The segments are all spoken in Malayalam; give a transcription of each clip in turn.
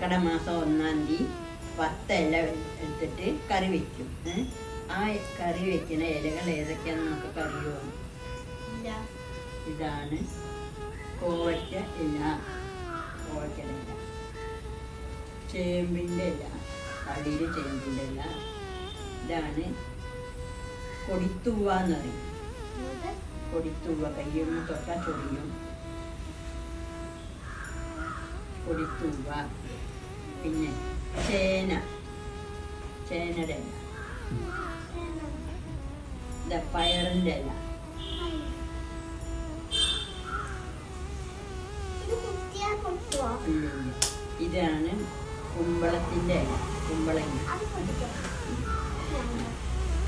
കർക്കിടക മാസം ഒന്നാം തീയതി പത്ത് ഇല എടുത്തിട്ട് കറി വെക്കും. ആ കറി വെക്കുന്ന ഇലകൾ ഏതൊക്കെയാണെന്ന് നമുക്ക് അറിയുമോ ഇതാണ് കോവയ്ക്ക ഇല കോവയ്ക്ക ഇല. ചേമ്പിന്റെ ഇല കടിയിൽ ചേമ്പിന്റെ ഇല. ഇതാണ് കൊടിത്തൂവ എന്ന് പറയും. കൊടിത്തൂവ കയ്യൊന്ന് തൊട്ടാൽ ചൊടിയും കൊടിത്തൂവ. പിന്നെ ചേന. ചേനയുടെ ഇല. പയറിന്റെ ഇല. ഇതാണ് കുമ്പളത്തിന്റെ ഇല. കുമ്പളങ്ങ.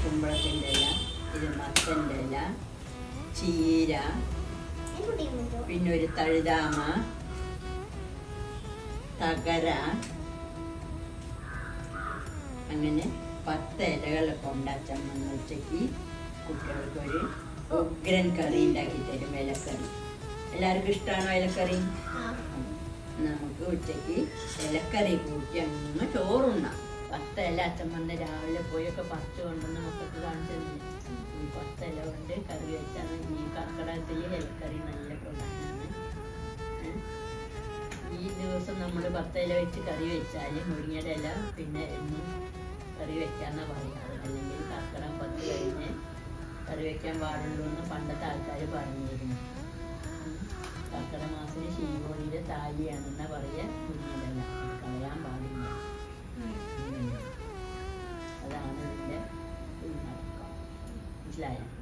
കുമ്പളത്തിന്റെ ഇല ഇത് മത്തന്റെ ഇല ചീര പിന്നെ ഒരു തഴുതാമ തകര അങ്ങനെ പത്ത് ഇലകൾ കൊണ്ട് വന്ന ഉച്ചയ്ക്ക് കുട്ടികൾക്ക് ഒരു ഉഗ്രൻ കറി ഉണ്ടാക്കി തരും ഇലക്കറി. എല്ലാവർക്കും ഇഷ്ടമാണോ ഇലക്കറി? നമുക്ക് ഉച്ചയ്ക്ക് ഇലക്കറി കൂട്ടി അങ്ങ് ചോറുണ്ണാം. പത്ത് ഇല അച്ഛമ്മന്ന് രാവിലെ പോയൊക്കെ പറിച്ച് കൊണ്ടുവന്ന് മക്കൾക്ക് കാണിച്ചു ഈ പത്ത് ഇല കൊണ്ട് കറി വെച്ചാൽ ഈ കർക്കിടകത്തിൽ ഇലക്കറി നല്ല പ്രധാനമാണ്? ഈ ദിവസം നമ്മൾ പത്ത് ഇല വെച്ച് കറി വെച്ചാൽ മുരിങ്ങയുടെ ഇല പിന്നെ കറി വെക്കാന്നാ പറയുക അല്ലെങ്കിൽ കർക്കിടകം പത്ത് കഴിഞ്ഞ് കറി വെക്കാൻ പാടുള്ളൂ എന്ന് പണ്ടത്തെ ആൾക്കാർ പറഞ്ഞിരുന്നു. കർക്കിട കർക്കിടക മാസത്തിൽ ശീകോടിയുടെ താലിയാണെന്നാ പറയുക? കുഞ്ഞിലല്ല. കളയാൻ പാടില്ല. അതാണ് ഇതിന്റെ ഉള്ളടക്കം. മനസ്സിലായോ?